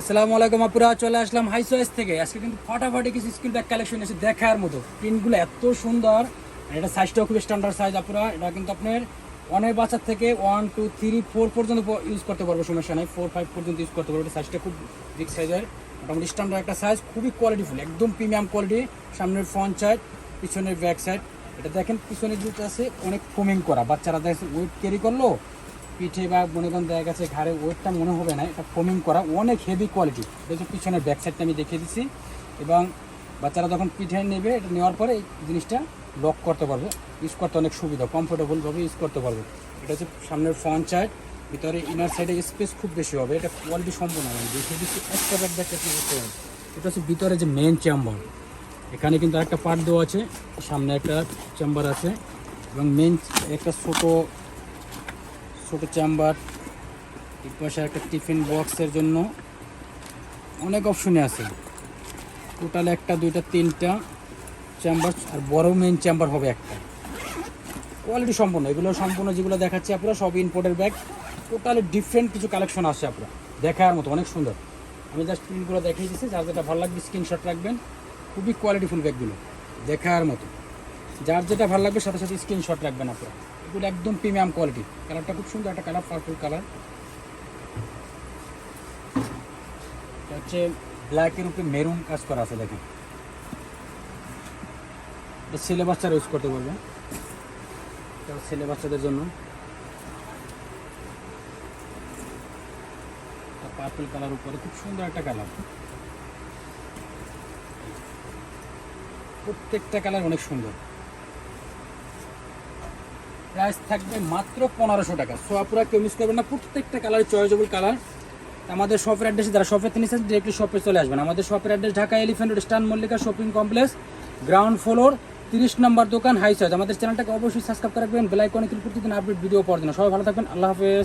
আসসালামু আলাইকুম আপুরা, চলে আসলাম হাই চয়েস থেকে। আজকে কিন্তু ফাটাফাটি কিছু স্কুল ব্যাগ কালেকশন এসে দেখার মতো। প্রিন্টগুলো এত সুন্দর। এটা সাইজটাও খুব স্ট্যান্ডার্ড সাইজ আপুরা। এটা কিন্তু আপনার অনেক বাচ্চার থেকে ওয়ান টু থ্রি ফোর পর্যন্ত ইউজ করতে পারব, সমস্যা নাই। ফোর ফাইভ পর্যন্ত ইউজ করতে পারব। এটা সাইজটা খুব বিগ সাইজের মোটামুটি স্ট্যান্ডার্ড একটা সাইজ খুবই কোয়ালিটিফুল একদম প্রিমিয়াম কোয়ালিটি সামনের ফ্রন্ট সাইড পিছনের ব্যাক সাইড এটা দেখেন, পিছনের দিকটা আছে, অনেক ফোমিং করা। বাচ্চারা দেখেন ওয়েট ক্যারি করল পিঠে বা মনে করেন দেখা গেছে, ঘাড়ে ওয়েটটা মনে হবে না, এটা ফোমিং করা অনেক হেভি কোয়ালিটি হচ্ছে পিছনের ব্যাক সাইডটা আমি দেখিয়ে দিচ্ছি। এবং বাচ্চারা যখন পিঠে নেবে, এটা নেওয়ার পরে এই জিনিসটা লক করতে পারবে। ইউজ করতে অনেক সুবিধা কমফোর্টেবলভাবে ইউজ করতে পারবে। এটা হচ্ছে সামনের ফ্রন্ট সাইড ভিতরে ইনার সাইডে স্পেস খুব বেশি হবে। এটা কোয়ালিটি সম্পূর্ণ আমি দেখিয়ে দিচ্ছি, একটা ব্যাগ ব্যাগ এটা হচ্ছে ভিতরে যে মেন চেম্বার এখানে কিন্তু একটা পার্ট দেওয়া আছে। সামনে একটা চেম্বার আছে। এবং মেন একটা ছোটো ছোটো চেম্বার এই পাশে একটা টিফিন বক্সের জন্য অনেক অপশনে আছে। টোটাল একটা, দুইটা, তিনটা চেম্বার আর বড় মেন চেম্বার হবে একটা। কোয়ালিটি সম্পূর্ণ এগুলো সম্পূর্ণ যেগুলো দেখাচ্ছি আপনারা সব ইম্পোর্টের ব্যাগ টোটালি ডিফারেন্ট কিছু কালেকশন আছে আপনার, দেখার মতো, অনেক সুন্দর। আমি জাস্ট প্রিন্টগুলো দেখিয়ে দিচ্ছি, যার যেটা ভালো লাগবে স্ক্রিনশট রাখবেন। খুবই কোয়ালিটিফুল ব্যাগগুলো দেখার মতো। যার যেটা ভালো লাগবে, সাথে সাথে স্ক্রিনশট রাখবেন আপনারা। এগুলো একদম প্রিমিয়াম কোয়ালিটি কালারটা খুব সুন্দর, একটা কালার পার্পল কালার হচ্ছে ব্ল্যাকের উপরে মেরুন কাজ করা আছে, দেখেন। ছেলে বাচ্চারা ইউজ করতে পারবে এটা ছেলে বাচ্চাদের জন্য। পার্পল কালার উপরে খুব সুন্দর একটা কালার প্রত্যেকটা কালার অনেক সুন্দর। প্রাইস থাকবে মাত্র পনেরোশো টাকা। সো আপনারা কেউ মিস করবেন না, প্রত্যেকটা কালার চয়েসেবল কালার আমাদের শপের অ্যাড্রেস যারা শপে নিচ্ছেন ডিরেক্টলি শপে চলে আসবেন। আমাদের শপের অ্যাড্রেস ঢাকা এলিফ্যান্ট রোড স্টান Mallika shopping complex ground floor তিরিশ নম্বর দোকান হাই চার্জ আমাদের চ্যানেলটাকে অবশ্যই সাবস্ক্রাইব করে রাখবেন। বেলাইকনে ক্লিক প্রতিদিন আপডেট ভিডিও পড়বেন সবাই ভালো থাকবেন, আল্লাহ হাফেজ।